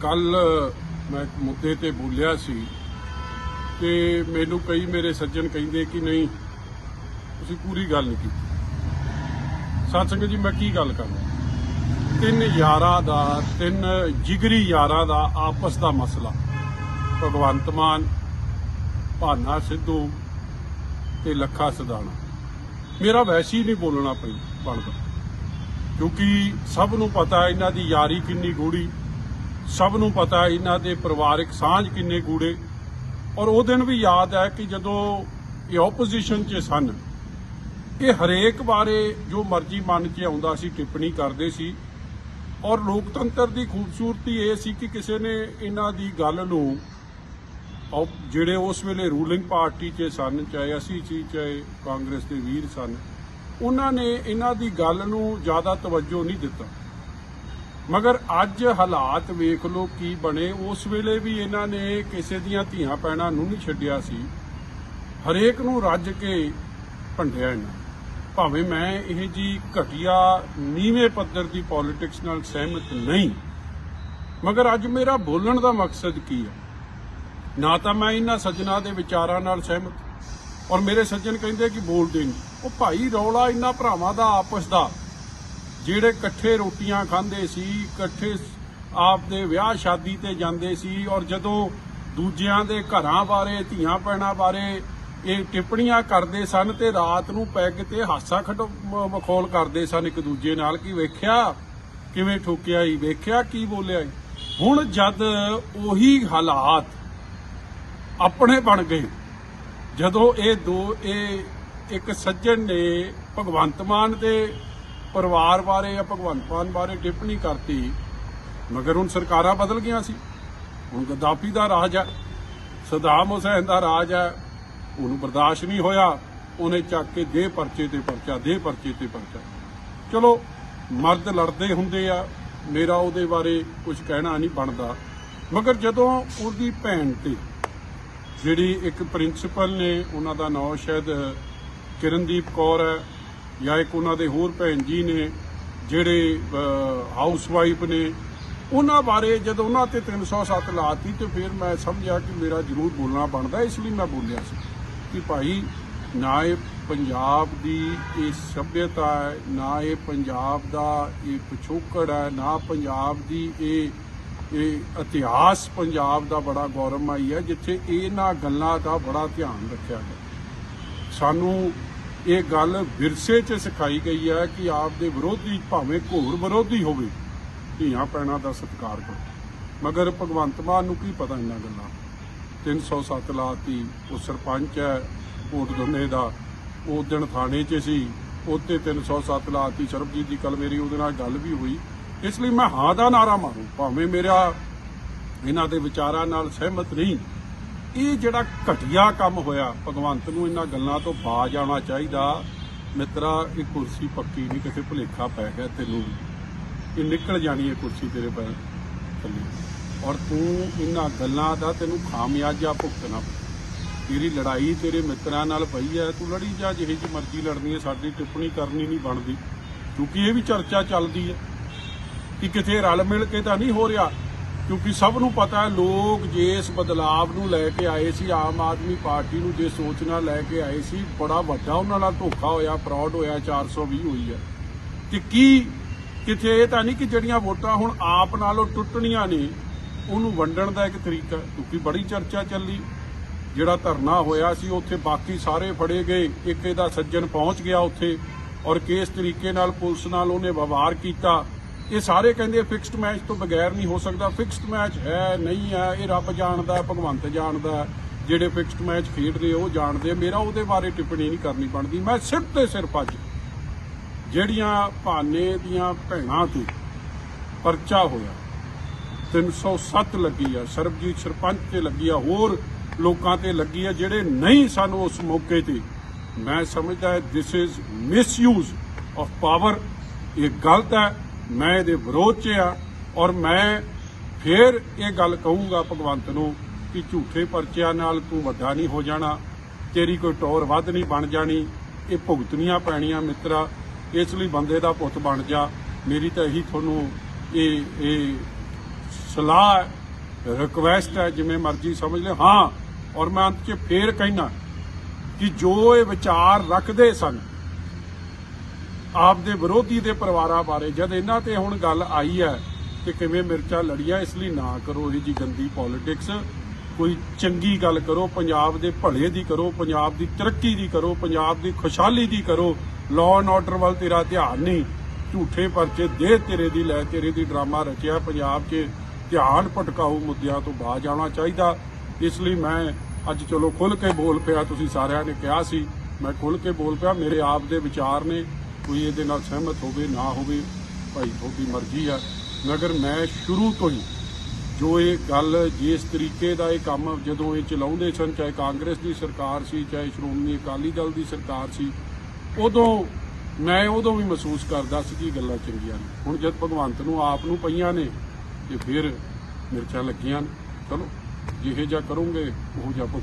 ਕੱਲ ਮੈਂ ਇੱਕ ਮੁੱਦੇ ਤੇ ਬੋਲਿਆ ਸੀ ਤੇ ਮੈਨੂੰ ਕਈ ਮੇਰੇ ਸੱਜਣ ਕਹਿੰਦੇ ਕਿ ਨਹੀਂ, ਤੁਸੀਂ ਪੂਰੀ ਗੱਲ ਨਹੀਂ ਕੀਤੀ। ਸਤਸੰਗ ਜੀ, ਮੈਂ ਕੀ ਗੱਲ ਕਰਨਾ ਤਿੰਨ ਯਾਰਾਂ ਦਾ, ਤਿੰਨ ਜਿਗਰੀ ਯਾਰਾਂ ਦਾ ਆਪਸ ਦਾ ਮਸਲਾ। ਭਗਵੰਤ ਮਾਨ, ਭਾਨਾ ਸਿੱਧੂ ਤੇ ਲੱਖਾ ਸਦਾਣਾ ਮੇਰਾ ਵੈਸੇ ਹੀ ਨਹੀਂ ਬੋਲਣਾ ਪਈ, ਬਣਦਾ। ਕਿਉਂਕਿ ਸਭ ਨੂੰ ਪਤਾ, ਇਹਨਾਂ ਦੀ ਯਾਰੀ ਕਿੰਨੀ ਗੂੜੀ ਸਭ ਨੂੰ ਪਤਾ ਇਹਨਾਂ ਦੇ ਪਰਿਵਾਰਿਕ ਸਾਂਝ ਕਿੰਨੇ ਗੂੜੇ। ਔਰ ਉਹ ਦਿਨ ਵੀ ਯਾਦ ਹੈ ਕਿ ਜਦੋਂ ਇਹ ਆਪੋਜੀਸ਼ਨ 'ਚ ਸਨ, ਇਹ ਹਰੇਕ ਬਾਰੇ ਜੋ ਮਰਜ਼ੀ ਮਨ 'ਚ ਆਉਂਦਾ ਸੀ, ਟਿੱਪਣੀ ਕਰਦੇ ਸੀ। ਔਰ ਲੋਕਤੰਤਰ ਦੀ ਖੂਬਸੂਰਤੀ ਇਹ ਸੀ ਕਿ ਕਿਸੇ ਨੇ ਇਹਨਾਂ ਦੀ ਗੱਲ ਨੂੰ ਔਰ ਜਿਹੜੇ ਉਸ ਵੇਲੇ ਰੂਲਿੰਗ ਪਾਰਟੀ 'ਚ ਸਨ, ਚਾਹੇ ਅਸੀਂ ਸੀ, ਚਾਹੇ ਕਾਂਗਰਸ ਦੇ ਵੀਰ ਸਨ, ਉਹਨਾਂ ਨੇ ਇਹਨਾਂ ਦੀ ਗੱਲ ਨੂੰ ਜ਼ਿਆਦਾ ਤਵੱਜੋ ਨਹੀਂ ਦਿੱਤਾ। ਮਗਰ ਅੱਜ ਹਾਲਾਤ ਵੇਖ ਲਓ ਕੀ ਬਣੇ। ਉਸ ਵੇਲੇ ਵੀ ਇਹਨਾਂ ਨੇ ਕਿਸੇ ਦੀਆਂ ਧੀਆਂ ਪੈਣਾ ਨੂੰ ਨਹੀਂ ਛੱਡਿਆ ਸੀ। ਹਰੇਕ ਨੂੰ ਰੱਜ ਕੇ ਭੰਡਿਆ ਇਹਨਾਂ ਭਾਵੇਂ ਮੈਂ ਇਹ ਜੀ ਘਟੀਆ ਨੀਵੇਂ ਪੱਧਰ ਦੀ ਪੋਲਿਟਿਕਸ ਨਾਲ ਸਹਿਮਤ ਨਹੀਂ, ਮਗਰ ਅੱਜ ਮੇਰਾ ਬੋਲਣ ਦਾ ਮਕਸਦ ਕੀ ਹੈ ਨਾ ਤਾਂ ਮੈਂ ਇਹਨਾਂ ਸੱਜਣਾ ਦੇ ਵਿਚਾਰਾਂ ਨਾਲ ਸਹਿਮਤ, ਔਰ ਮੇਰੇ ਸੱਜਣ ਕਹਿੰਦੇ ਕਿ ਬੋਲਦੇ ਨਹੀਂ। ਉਹ ਭਾਈ ਰੌਲਾ ਇਹਨਾਂ ਭਰਾਵਾਂ ਦਾ, ਆਪਸ ਦਾ। ਜਿਹੜੇ ਇਕੱਠੇ ਰੋਟੀਆਂ ਖਾਂਦੇ ਸੀ, ਇਕੱਠੇ ਆਪ ਦੇ ਵਿਆਹ ਸ਼ਾਦੀ ਤੇ ਜਾਂਦੇ ਸੀ ਔਰ ਜਦੋਂ ਦੂਜਿਆਂ ਦੇ ਘਰਾਂ ਬਾਰੇ, ਧੀਆਂ ਪੈਣਾ ਬਾਰੇ ਇਹ ਟਿੱਪਣੀਆਂ ਕਰਦੇ ਸਨ ਤੇ ਰਾਤ ਨੂੰ ਪੈਗ ਤੇ ਹਾਸਾ ਖਟ ਮਖੌਲ ਕਰਦੇ ਸਨ ਇੱਕ ਦੂਜੇ ਨਾਲ, ਕਿ ਵੇਖਿਆ ਕਿਵੇਂ ਠੋਕਿਆ ਹੀ ਵੇਖਿਆ ਕੀ ਬੋਲਿਆ ਈ। ਹੁਣ ਜਦ ਉਹੀ ਹਾਲਾਤ ਆਪਣੇ ਬਣ ਗਏ, ਜਦੋਂ ਇਹ ਦੋ, ਇਹ ਇੱਕ ਸੱਜਣ ਨੇ ਭਗਵੰਤ ਮਾਨ ਦੇ ਪਰਿਵਾਰ ਬਾਰੇ ਜਾਂ ਭਗਵੰਤ ਮਾਨ ਬਾਰੇ ਟਿੱਪਣੀ ਕਰਤੀ, ਮਗਰ ਹੁਣ ਸਰਕਾਰਾਂ ਬਦਲ ਗਈਆਂ ਸੀ। ਹੁਣ ਗੱਦਾਫੀ ਦਾ ਰਾਜ ਹੈ, ਸਦਾਮ ਹੁਸੈਨ ਦਾ ਰਾਜ ਹੈ, ਉਹਨੂੰ ਬਰਦਾਸ਼ਤ ਨਹੀਂ ਹੋਇਆ, ਉਹਨੇ ਚੱਕ ਕੇ ਦੇ ਪਰਚੇ ਤੇ ਪਰਚਾ, ਦੇ ਪਰਚੇ ਤੇ ਪਰਚਾ। ਚਲੋ, ਮਰਦ ਲੜਦੇ ਹੁੰਦੇ ਆ, ਮੇਰਾ ਉਹਦੇ ਬਾਰੇ ਕੁਝ ਕਹਿਣਾ ਨਹੀਂ ਬਣਦਾ। ਮਗਰ ਜਦੋਂ ਉਹਦੀ ਭੈਣ ਤੇ, ਜਿਹੜੀ ਇੱਕ ਪ੍ਰਿੰਸੀਪਲ ਨੇ, ਉਹਨਾਂ ਦਾ ਨਾਮ ਸ਼ਾਇਦ ਕਿਰਨਦੀਪ ਕੌਰ ਹੈ ਜਾਂ ਇੱਕ ਉਹਨਾਂ ਦੇ ਹੋਰ ਭੈਣ ਜੀ ਨੇ, ਜਿਹੜੇ ਹਾਊਸ ਵਾਈਫ ਨੇ, ਉਹਨਾਂ ਬਾਰੇ ਜਦੋਂ ਉਹਨਾਂ ਤੇ 307 ਲਾਤੀ ਤੇ ਫਿਰ ਮੈਂ ਸਮਝਿਆ ਕਿ ਮੇਰਾ ਜ਼ਰੂਰ ਬੋਲਣਾ ਬਣਦਾ, ਇਸ ਲਈ ਮੈਂ ਬੋਲਿਆ ਸੀ ਕਿ ਭਾਈ ਨਾ ਇਹ ਪੰਜਾਬ ਦੀ ਇਹ ਸਭਿਅਤਾ ਹੈ, ਨਾ ਇਹ ਪੰਜਾਬ ਦਾ ਇਹ ਪਿਛੋਕੜ ਹੈ, ਨਾ ਪੰਜਾਬ ਦੀ ਇਹ ਇਹ ਇਤਿਹਾਸ ਪੰਜਾਬ ਦਾ ਬੜਾ ਗੌਰਵਮਈ ਹੈ, ਜਿੱਥੇ ਇਹਨਾਂ ਗੱਲਾਂ ਦਾ ਬੜਾ ਧਿਆਨ ਰੱਖਿਆ ਗਿਆ। ਸਾਨੂੰ ਇਹ ਗੱਲ ਵਿਰਸੇ 'ਚ ਸਿਖਾਈ ਗਈ ਹੈ ਕਿ ਆਪ ਦੇ ਵਿਰੋਧੀ ਭਾਵੇਂ ਘੋਰ ਵਿਰੋਧੀ ਹੋਵੇ, ਧੀਆਂ ਪੈਣਾ ਦਾ ਸਤਿਕਾਰ ਕਰੋ। ਮਗਰ ਭਗਵੰਤ ਮਾਨ ਨੂੰ ਕੀ ਪਤਾ ਇਹਨਾਂ ਗੱਲਾਂ? 307 ਲਾਤੀ ਉਹ ਸਰਪੰਚ ਹੈ, ਵੋਟ ਦੋਨੇ ਦਾ। ਉਹ ਦਿਨ ਥਾਣੇ 'ਚ ਸੀ ਉੱਤੇ 307 ਲਾਤੀ ਸਰਬਜੀਤ ਦੀ ਕੱਲ ਮੇਰੀ ਉਹਦੇ ਨਾਲ ਗੱਲ ਵੀ ਹੋਈ। ਇਸ ਲਈ ਮੈਂ ਹਾਂ ਦਾ ਨਾਰਾ ਮਾਰੂ, ਭਾਵੇਂ ਮੇਰਾ ਇਹਨਾਂ ਦੇ ਵਿਚਾਰਾਂ ਨਾਲ ਸਹਿਮਤ ਨਹੀਂ। ਇਹ ਜਿਹੜਾ ਘਟੀਆ ਕੰਮ ਹੋਇਆ, ਭਗਵੰਤ ਨੂੰ ਇਹਨਾਂ ਗੱਲਾਂ ਤੋਂ ਬਾਜ ਆਉਣਾ ਚਾਹੀਦਾ। ਮਿੱਤਰਾ, ਇਹ ਕੁਰਸੀ ਪੱਕੀ ਨਹੀਂ ਕਿਤੇ ਭੁਲੇਖਾ ਪੈ ਗਿਆ ਤੈਨੂੰ ਇਹ ਨਿਕਲ ਜਾਣੀ ਹੈ ਕੁਰਸੀ ਤੇਰੇ ਪੈਰ ਥੱਲੇ। ਔਰ ਤੂੰ ਇਹਨਾਂ ਗੱਲਾਂ ਦਾ ਤੈਨੂੰ ਖਾਮਿਆਜਾ ਭੁਗਤਣਾ। ਤੇਰੀ ਲੜਾਈ ਤੇਰੇ ਮਿੱਤਰਾਂ ਨਾਲ ਪਈ ਹੈ। ਤੂੰ ਲੜੀ ਜਾ, ਜਿਹੇ ਜੀ ਮਰਜ਼ੀ ਲੜਨੀ ਹੈ, ਸਾਡੀ ਟਿੱਪਣੀ ਕਰਨੀ ਨਹੀਂ ਬਣਦੀ। ਕਿਉਂਕਿ ਇਹ ਵੀ ਚਰਚਾ ਚੱਲਦੀ ਹੈ ਕਿ ਕਿਤੇ ਰਲ ਮਿਲ ਕੇ ਤਾਂ ਨਹੀਂ ਹੋ ਰਿਹਾ। ਕਿਉਂਕਿ ਸਭ ਨੂੰ ਪਤਾ ਹੈ ਲੋਕ ਜੇ ਇਸ ਬਦਲਾਵ ਨੂੰ ਲੈ ਕੇ ਆਏ ਸੀ, ਆਮ ਆਦਮੀ ਪਾਰਟੀ ਨੂੰ ਜੇ ਸੋਚ ਨਾਲ ਲੈ ਕੇ ਆਏ ਸੀ, ਬੜਾ ਵੱਡਾ ਉਹਨਾਂ ਨਾਲ ਧੋਖਾ ਹੋਇਆ ਫਰਾਡ ਹੋਇਆ 420 ਹੋਈ ਹੈ। ਤੇ ਕੀ ਕਿਤੇ ਇਹ ਤਾਂ ਨਹੀਂ ਕਿ ਜਿਹੜੀਆਂ ਵੋਟਾਂ ਹੁਣ ਆਪ ਨਾਲੋਂ ਟੁੱਟਣੀਆਂ ਨੇ, ਉਹਨੂੰ ਵੰਡਣ ਦਾ ਇੱਕ ਤਰੀਕਾ, ਕਿਉਂਕਿ ਬੜੀ ਚਰਚਾ ਚੱਲੀ। ਜਿਹੜਾ ਧਰਨਾ ਹੋਇਆ ਸੀ, ਉੱਥੇ ਬਾਕੀ ਸਾਰੇ ਫੜੇ ਗਏ, ਇੱਕ ਇਹਦਾ ਸੱਜਣ ਪਹੁੰਚ ਗਿਆ ਉੱਥੇ ਔਰ ਕਿਸ ਤਰੀਕੇ ਨਾਲ ਪੁਲਿਸ ਨਾਲ ਉਹਨੇ ਵਿਵਹਾਰ ਕੀਤਾ ਇਹ ਸਾਰੇ ਕਹਿੰਦੇ ਫਿਕਸਡ ਮੈਚ ਤੋਂ ਬਗੈਰ ਨਹੀਂ ਹੋ ਸਕਦਾ। ਫਿਕਸਡ ਮੈਚ ਹੈ, ਨਹੀਂ ਹੈ, ਇਹ ਰੱਬ ਜਾਣਦਾ, ਭਗਵੰਤ ਜਾਣਦਾ, ਜਿਹੜੇ ਫਿਕਸਡ ਮੈਚ ਖੇਡ ਰਹੇ ਉਹ ਜਾਣਦੇ ਮੇਰਾ ਉਹਦੇ ਬਾਰੇ ਟਿੱਪਣੀ ਨਹੀਂ ਕਰਨੀ ਬਣਦੀ। ਮੈਂ ਸਿਰਫ ਤੇ ਸਿਰਫ ਅੱਜ ਜਿਹੜੀਆਂ ਭਾਨੇ ਦੀਆਂ ਭੈਣਾਂ ਤੇ ਪਰਚਾ ਹੋਇਆ 307 ਲੱਗੀ ਆ, ਸਰਬਜੀਤ ਸਰਪੰਚ ਤੇ ਲੱਗੀ ਆ, ਹੋਰ ਲੋਕਾਂ ਤੇ ਲੱਗੀ ਆ, ਜਿਹੜੇ ਨਹੀਂ ਸਾਨੂੰ ਉਸ ਮੌਕੇ ਤੇ। ਮੈਂ ਸਮਝਦਾ this is misuse of power ਇਹ ਗਲਤ ਹੈ। ਮੈਂ ਇਹਦੇ ਵਿਰੋਧ 'ਚ ਆ ਔਰ ਮੈਂ ਫੇਰ ਇਹ ਗੱਲ ਕਹੂੰਗਾ ਭਗਵੰਤ ਨੂੰ ਕਿ ਝੂਠੇ ਪਰਚਿਆਂ ਨਾਲ ਤੂੰ ਵੱਡਾ ਨਹੀਂ ਹੋ ਜਾਣਾ, ਤੇਰੀ ਕੋਈ ਟੌਰ ਵੱਧ ਨਹੀਂ ਬਣ ਜਾਣੀ, ਇਹ ਭੁਗਤਣੀਆਂ ਪੈਣੀਆਂ ਮਿੱਤਰਾ, ਇਸ ਲਈ ਬੰਦੇ ਦਾ ਪੁੱਤ ਬਣ ਜਾ। ਮੇਰੀ ਤਾਂ ਇਹੀ ਤੁਹਾਨੂੰ ਇਹ ਇਹ ਸਲਾਹ ਹੈ ਰਿਕਵੈਸਟ ਹੈ, ਜਿਵੇਂ ਮਰਜ਼ੀ ਸਮਝ ਲਿਓ ਹਾਂ, ਔਰ ਮੈਂ ਅੰਤ 'ਚ ਫੇਰ ਕਹਿਣਾ ਕਿ ਜੋ ਇਹ ਵਿਚਾਰ ਰੱਖਦੇ ਸਨ ਆਪ ਦੇ ਵਿਰੋਧੀ ਦੇ ਪਰਿਵਾਰਾਂ ਬਾਰੇ, ਜਦ ਇਹਨਾਂ ਤੇ ਹੁਣ ਗੱਲ ਆਈ ਹੈ ਕਿ ਕਿਵੇਂ ਮਿਰਚਾਂ ਲੜੀਆਂ, ਇਸ ਲਈ ਨਾ ਕਰੋ ਇਹ ਜੀ ਗੰਦੀ ਪੋਲਿਟਿਕਸ ਕੋਈ ਚੰਗੀ ਗੱਲ ਕਰੋ, ਪੰਜਾਬ ਦੇ ਭਲੇ ਦੀ ਕਰੋ, ਪੰਜਾਬ ਦੀ ਤਰੱਕੀ ਦੀ ਕਰੋ, ਪੰਜਾਬ ਦੀ ਖੁਸ਼ਹਾਲੀ ਦੀ ਕਰੋ। ਲਾਅ ਐਂਡ ਆਰਡਰ ਵੱਲ ਤੇਰਾ ਧਿਆਨ ਨਹੀਂ। ਝੂਠੇ ਪਰਚੇ ਦੇ ਤੇਰੇ ਦੀ, ਲੈ ਤੇਰੇ ਦੀ ਡਰਾਮਾ ਰਚਿਆ। ਪੰਜਾਬ 'ਚ ਧਿਆਨ ਭਟਕਾਊ ਮੁੱਦਿਆਂ ਤੋਂ ਬਾਜ ਆਉਣਾ ਚਾਹੀਦਾ। ਇਸ ਲਈ ਮੈਂ ਅੱਜ ਚਲੋ ਖੁੱਲ ਕੇ ਬੋਲ ਪਿਆ, ਤੁਸੀਂ ਸਾਰਿਆਂ ਨੇ ਕਿਹਾ ਸੀ। ਮੈਂ ਖੁੱਲ ਕੇ ਬੋਲ ਪਿਆ, ਮੇਰੇ ਆਪ ਦੇ ਵਿਚਾਰ ਨੇ। ਕੋਈ ਇਹਦੇ ਨਾਲ ਸਹਿਮਤ ਹੋਵੇ, ਨਾ ਹੋਵੇ, ਭਾਈ ਤੁਹਾਡੀ ਮਰਜ਼ੀ ਆ। ਮਗਰ ਮੈਂ ਸ਼ੁਰੂ ਤੋਂ ਹੀ ਜੋ ਇਹ ਗੱਲ ਜਿਸ ਤਰੀਕੇ ਦਾ ਇਹ ਕੰਮ ਜਦੋਂ ਇਹ ਚਲਾਉਂਦੇ ਸਨ, ਚਾਹੇ ਕਾਂਗਰਸ ਦੀ ਸਰਕਾਰ ਸੀ, ਚਾਹੇ ਸ਼੍ਰੋਮਣੀ ਅਕਾਲੀ ਦਲ ਦੀ ਸਰਕਾਰ ਸੀ, ਉਦੋਂ ਮੈਂ ਉਦੋਂ ਵੀ ਮਹਿਸੂਸ ਕਰਦਾ ਸੀ ਕਿ ਇਹ ਗੱਲਾਂ ਚੰਗੀਆਂ ਨੇ। ਹੁਣ ਜਦ ਭਗਵੰਤ ਨੂੰ ਆਪ ਨੂੰ ਪਈਆਂ ਨੇ, ਤੇ ਫਿਰ ਮਿਰਚਾਂ ਲੱਗੀਆਂ ਨੇ। ਚਲੋ, ਜਿਹੇ ਜਿਹਾ ਕਰੋਗੇ, ਉਹ ਜਿਹਾ ਭੁਗਤੋ